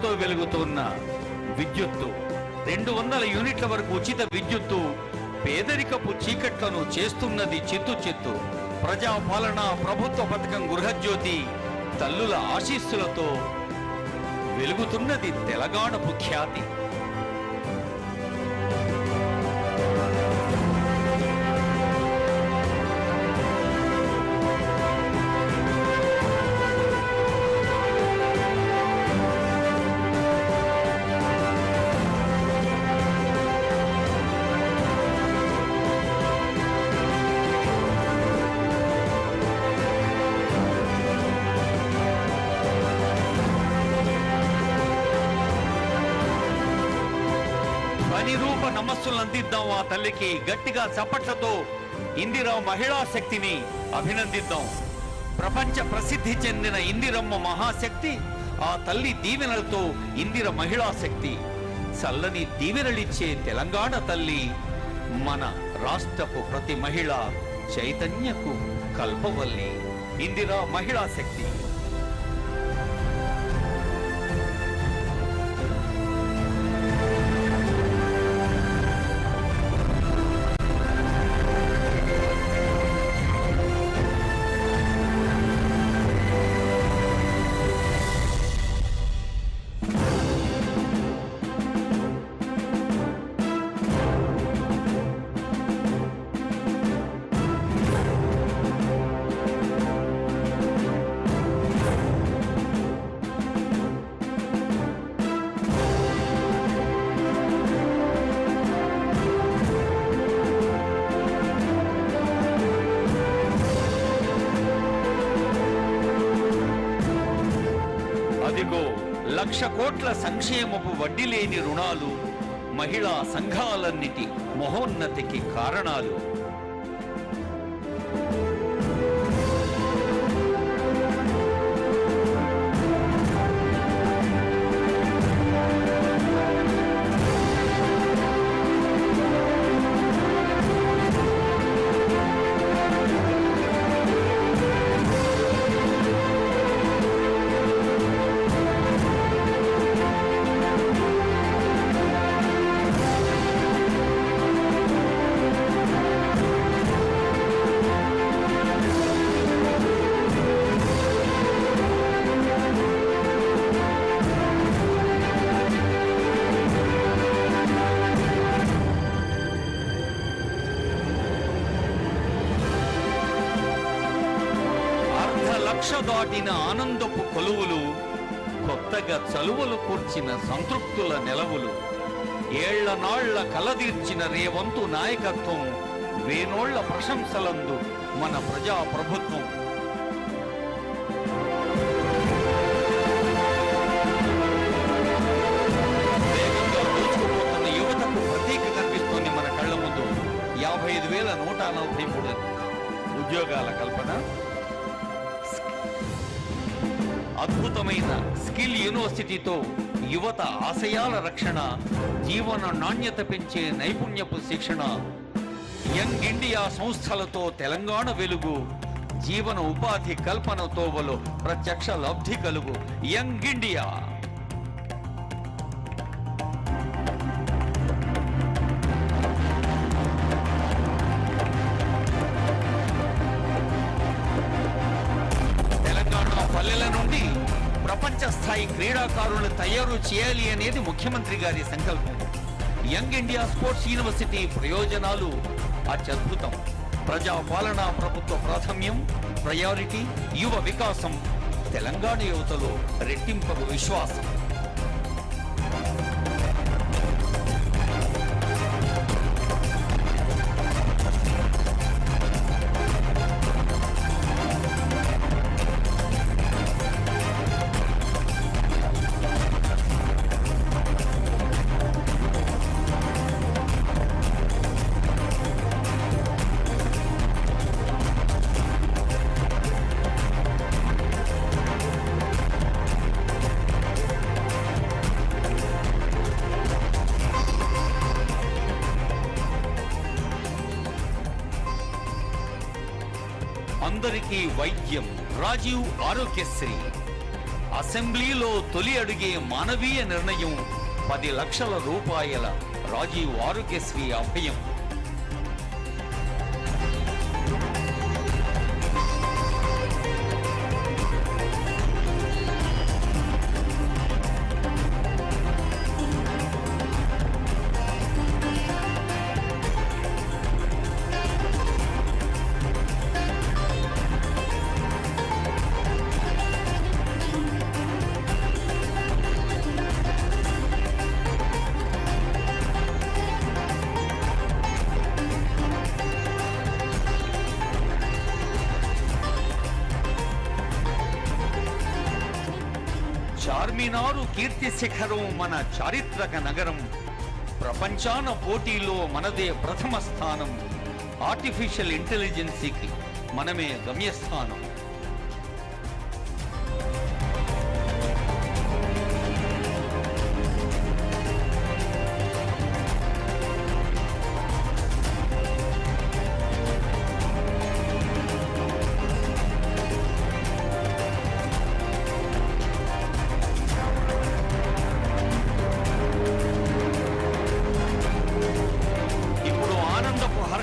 కాంతులతో వెలుగుతున్న విద్యుత్తు. రెండు వందల యూనిట్ల వరకు ఉచిత విద్యుత్తు పేదరికపు చీకట్లను చేస్తున్నది చిత్తు చిత్తు. ప్రజాపాలన ప్రభుత్వ పథకం గృహజ్యోతి తల్లుల ఆశీస్సులతో వెలుగుతున్నది తెలంగాణ ముఖ్యాతి పని నమస్సులను నమస్సులు అందిద్దాం ఆ తల్లికి. గట్టిగా చప్పట్లతో ఇందిరా మహిళా శక్తిని అభినందిద్దాం. ప్రపంచ ప్రసిద్ధి చెందిన ఇందిరమ్మ మహాశక్తి ఆ తల్లి దీవెనలతో ఇందిర మహిళా శక్తి. చల్లని దీవెనలిచ్చే తెలంగాణ తల్లి మన రాష్ట్రపు ప్రతి మహిళ చైతన్యకు కల్పవల్లి. ఇందిరా మహిళా శక్తి. లక్ష కోట్ల సంక్షేమపు వడ్డీ లేని రుణాలు మహిళా సంఘాలన్నిటి మహోన్నతికి కారణాలు. దాటిన ఆనందపు కొలువులు కొత్తగా చలువలు కూర్చిన సంతృప్తుల నెలవులు ఏళ్ళ నాళ్ళ కలదీర్చిన రేవంతు నాయకత్వం వేనోళ్ళ ప్రశంసలందు మన ప్రజా ప్రభుత్వం యువతకు ప్రతీక కనిపిస్తోంది మన కళ్ళ ముందు. యాభై ఐదు వేల నూట నలభై మూడు ఉద్యోగాల కల్పన. అద్భుతమైన స్కిల్ యూనివర్సిటీతో యువత ఆశయాల రక్షణ జీవన నాణ్యత పెంచే నైపుణ్యపు శిక్షణ యంగ్ ఇండియా సంస్థలతో తెలంగాణ వెలుగు జీవన ఉపాధి కల్పనతో వలు ప్రత్యక్ష లబ్ధి కలుగు. Young India! ప్రపంచ స్థాయి క్రీడాకారులను తయారు చేయాలి అనేది ముఖ్యమంత్రి గారి సంకల్పం. యంగ్ ఇండియా స్పోర్ట్స్ యూనివర్సిటీ ప్రయోజనాలు అత్యద్భుతం. ప్రజాపాలన ప్రభుత్వ ప్రాధాన్యం ప్రయారిటీ యువ వికాసం తెలంగాణ యువతలో రెట్టింపగు విశ్వాసం. అందరికీ వైద్యం రాజీవ్ ఆరోగ్యశ్రీ. అసెంబ్లీలో తొలి అడుగే మానవీయ నిర్ణయం పది లక్షల రూపాయల రాజీవ్ ఆరోగ్యశ్రీ అభయం. కీర్తి శిఖరం మన చారిత్రక నగరం. ప్రపంచాన పోటీలో మనదే ప్రథమ స్థానం. ఆర్టిఫిషియల్ ఇంటెలిజెన్సీకి మనమే గమ్యస్థానం.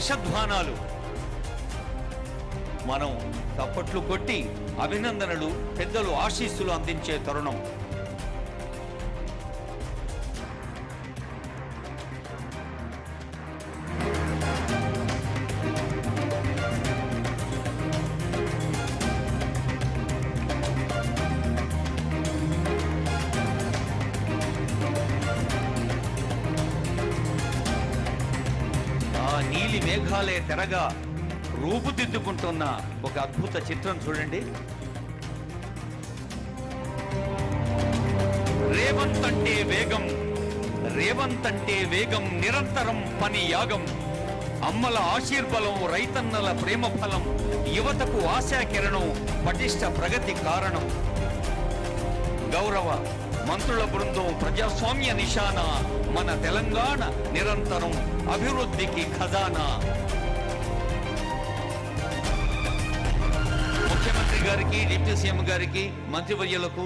హర్షధ్వానాలు మనం తప్పట్లు కొట్టి అభినందనలు పెద్దలు ఆశీస్సులు అందించే తరుణం. తెరగా రూపుదిద్దుకుంటున్న ఒక అద్భుత చిత్రం చూడండి. రేవంత్ అంటే వేగం రేవంత్ అంటే వేగం నిరంతరం పని యాగం అమ్మల ఆశీర్బలం రైతన్నల ప్రేమ ఫలం యువతకు ఆశా కిరణం పటిష్ట ప్రగతి కారణం. గౌరవ మంత్రుల బృందం ప్రజాస్వామ్య నిశాన మన తెలంగాణ నిరంతరం అభివృద్ధికి ఖజానా. గారికి డిప్యూటీ సీఎం గారికి మంత్రివర్యులకు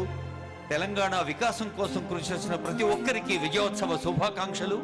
తెలంగాణ వికాసం కోసం కృషి చేసిన ప్రతి ఒక్కరికి విజయోత్సవ శుభాకాంక్షలు.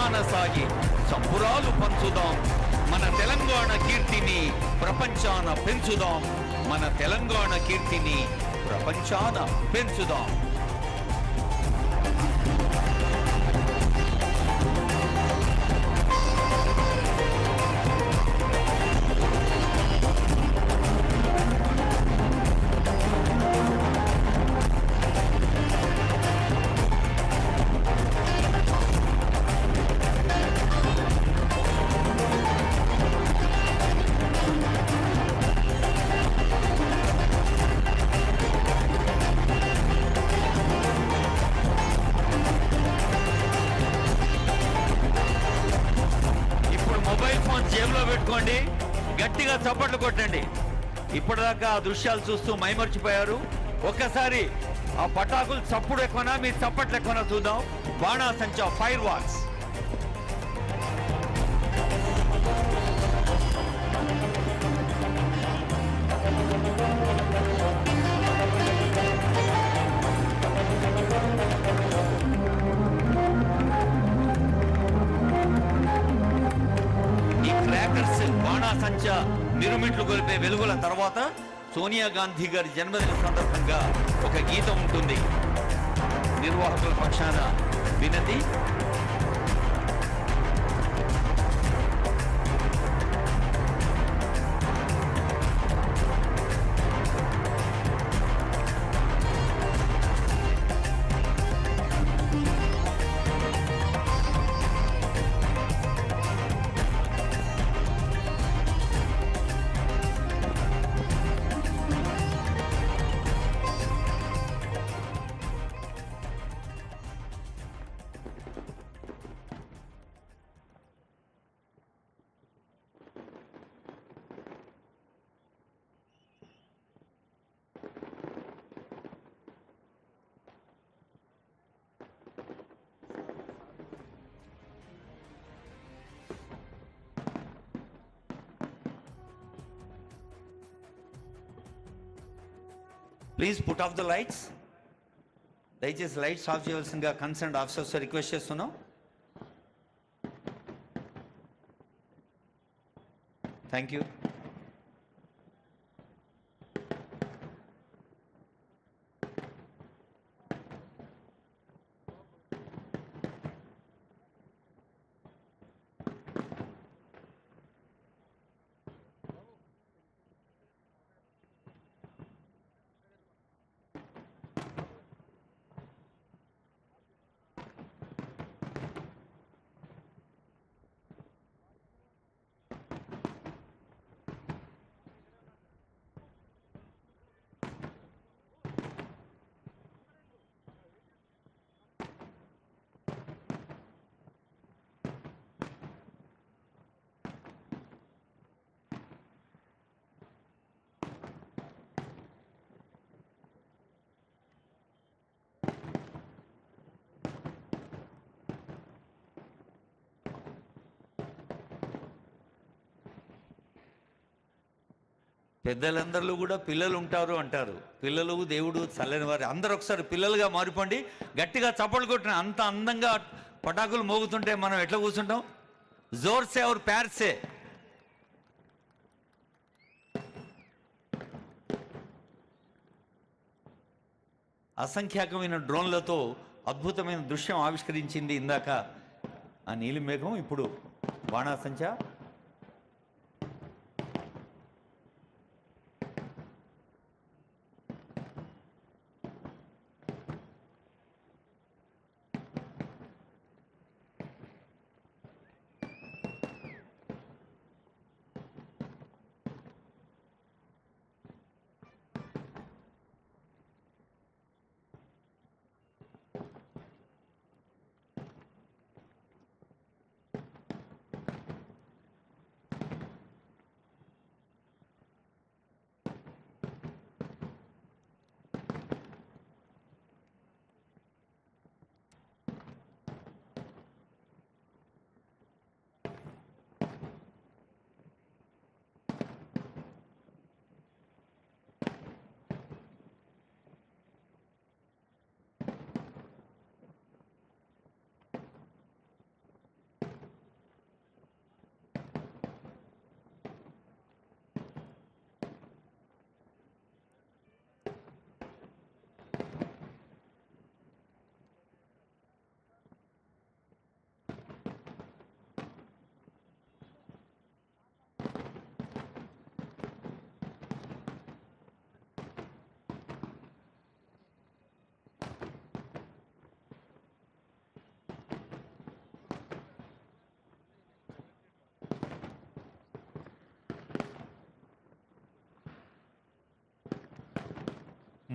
సంక్షేమ సాగి సంబురాలు పంచుదాం. మన తెలంగాణ కీర్తిని ప్రపంచాన పెంచుదాం. మన తెలంగాణ కీర్తిని ప్రపంచాన పెంచుదాం. మొబైల్ ఫోన్ జేబులో పెట్టుకోండి. గట్టిగా చప్పట్లు కొట్టండి. ఇప్పటిదాకా ఆ దృశ్యాలు చూస్తూ మైమర్చిపోయారు. ఒక్కసారి ఆ పటాకులు చప్పుడు ఎక్కువనా మీ చప్పట్లు ఎక్కువనా చూద్దాం. బాణాసంచా ఫైర్ వాక్స్ సంచ మిరుమిట్లు గొలిపే వెలుగుల తర్వాత సోనియా గాంధీ గారి జన్మదిన సందర్భంగా ఒక గీతం ఉంటుంది. నిర్వాహకుల పక్షాన వినతి please put off the lights దయచేసి లైట్స్ ఆఫ్ చేయవలసిందిగా కన్సర్న్ ఆఫీసర్స్ రిక్వెస్ట్ చేస్తున్నాం. థ్యాంక్ యూ పెద్దలందరిలో కూడా పిల్లలు ఉంటారు అంటారు. పిల్లలు దేవుడు చల్లని వారు. అందరూ ఒకసారి పిల్లలుగా మారిపోండి. గట్టిగా చప్పట్లు కొట్టిన అంత అందంగా పటాకులు మోగుతుంటే మనం ఎట్లా కూర్చుంటాం? జోర్సే और ప్యార్సే? అసంఖ్యాకమైన డ్రోన్లతో అద్భుతమైన దృశ్యం ఆవిష్కరించింది ఇందాక. ఆ నీలి మేఘం ఇప్పుడు బాణాసంచా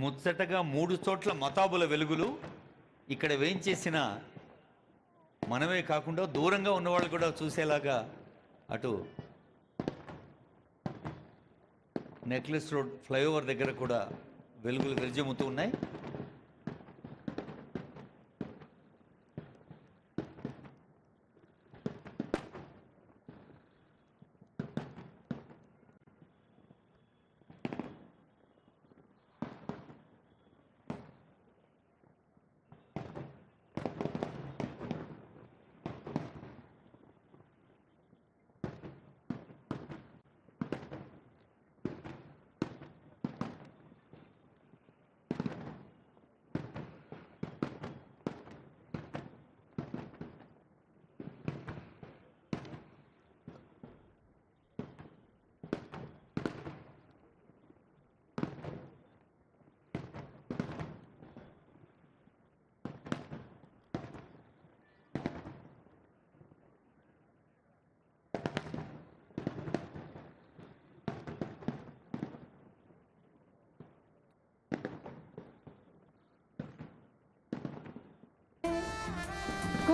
ముచ్చటగా మూడు చోట్ల మతాబుల వెలుగులు ఇక్కడ వేయించేసిన మనమే కాకుండా దూరంగా ఉన్నవాళ్ళు కూడా చూసేలాగా అటు నెక్లెస్ రోడ్ ఫ్లైఓవర్ దగ్గర కూడా వెలుగులు విరజమ్ముతూ ఉన్నాయి.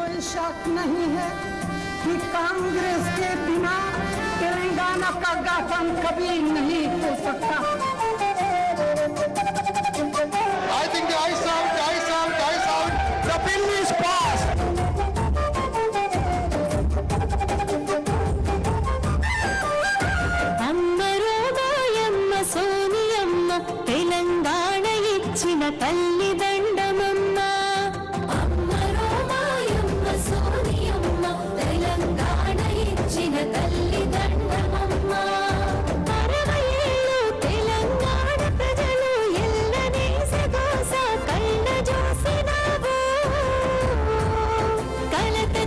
कोई शक नहीं है कि कांग्रेस के बिना तेलंगाना का गठन कभी नहीं हो सकता।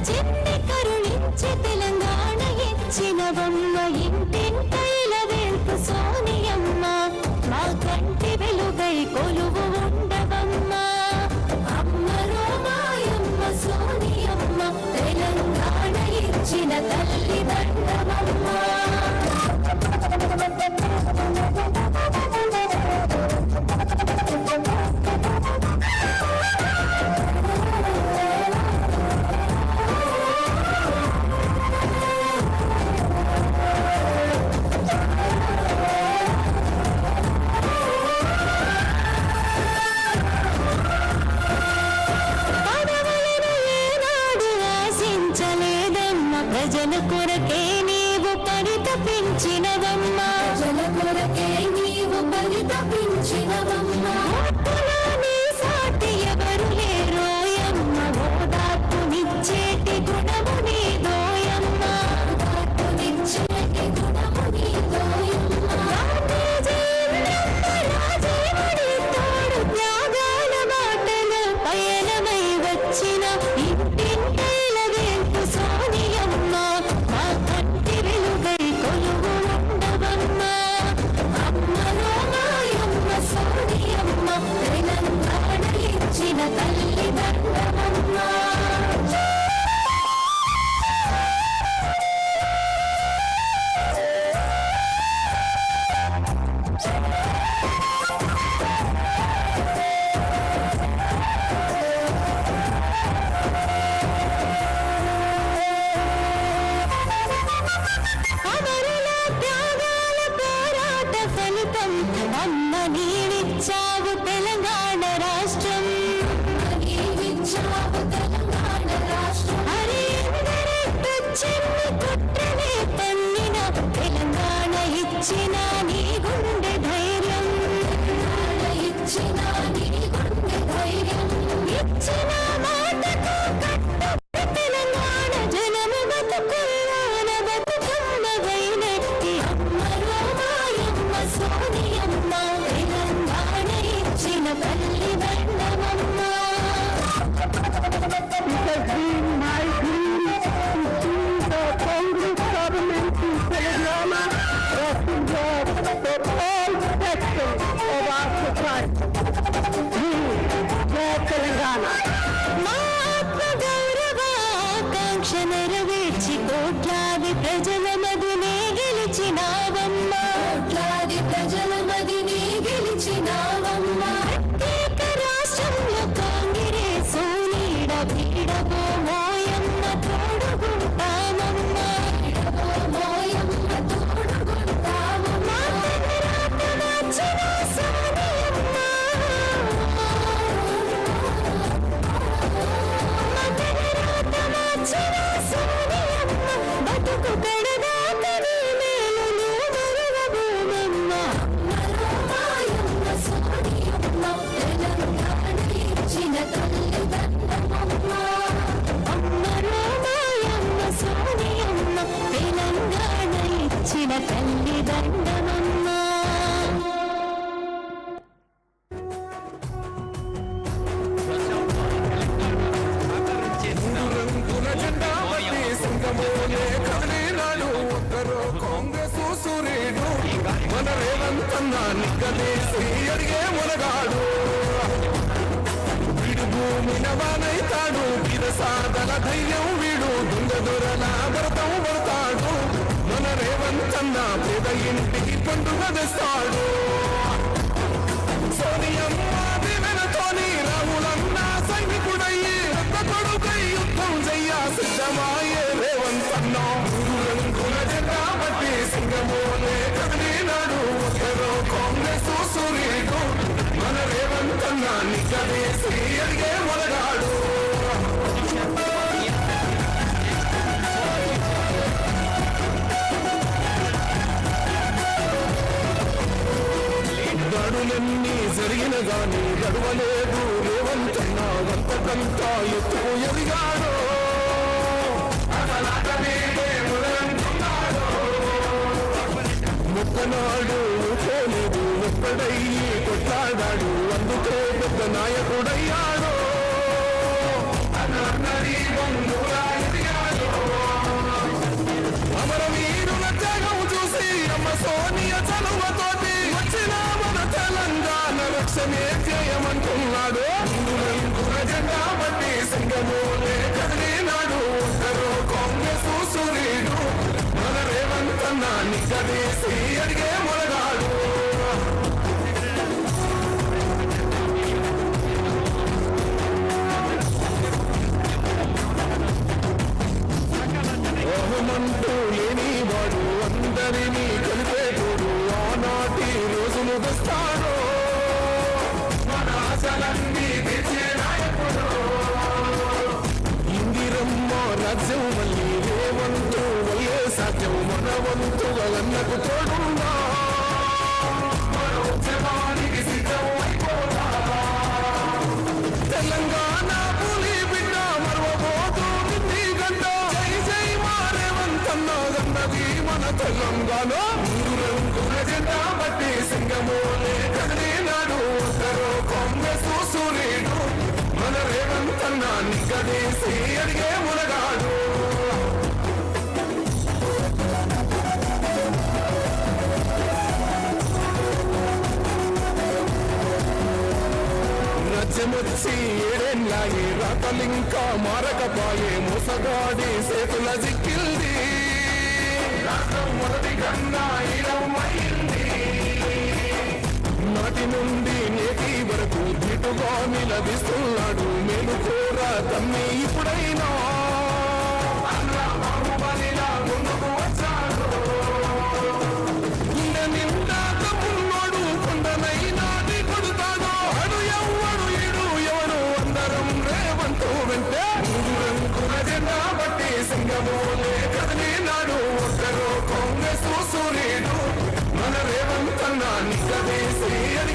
接。ప్రజలు కొరకే నీవు పరితపించిన నిక్కదేసి అడిగే మునగాడు. వీడు భూమిన వానైతాడు. సాధన ధైర్యం వీడు. దొంగదొరల భరతం పడతాడు. మన రేవంతన్న పేద ఇంటికి పండుగ తెస్తాడు. సోనియమ్మ దాడులన్నీ జరిగిన గాని గడవలేదు. రేవంతన్న వంతకంతా ఎత్తు ఎదిగాడు ముక్కనాడు పోలేదు ఒక్కడయ్యి కొట్లాడాడు. అందుకే పెద్ద నాయకుడయ్యాడు. కదిలినాడు కాంగ్రెస్ సూర్యుడు మన రేవంత్ అన్న అడిగే నిగ్గదీసి అడిగే మునగాడు రాజ్యమొచ్చి ఏడేళ్ళాయి రాతలింకా మారకపాయే ముసగాడి సేతుల జిక్కింది మొదటి కన్నా ఈడమైంది నాటి నుండి నేటి వరకు దిటుగా మేలు కోర తమ్మి ఇప్పుడైనా. ముందుకు వచ్చాడు నిండా తమ్మున్నాడు కొండనైనా కొడుతాడు అడు ఎవ్వడు ఇడు ఎవడు అందరం రేవంతు వెంటే. మూడు బట్టి కదిలినాడు. ఒక్కరు కాంగ్రెస్ సూర్యుడు మన రేవంతన్న నిగ్గదీసి అని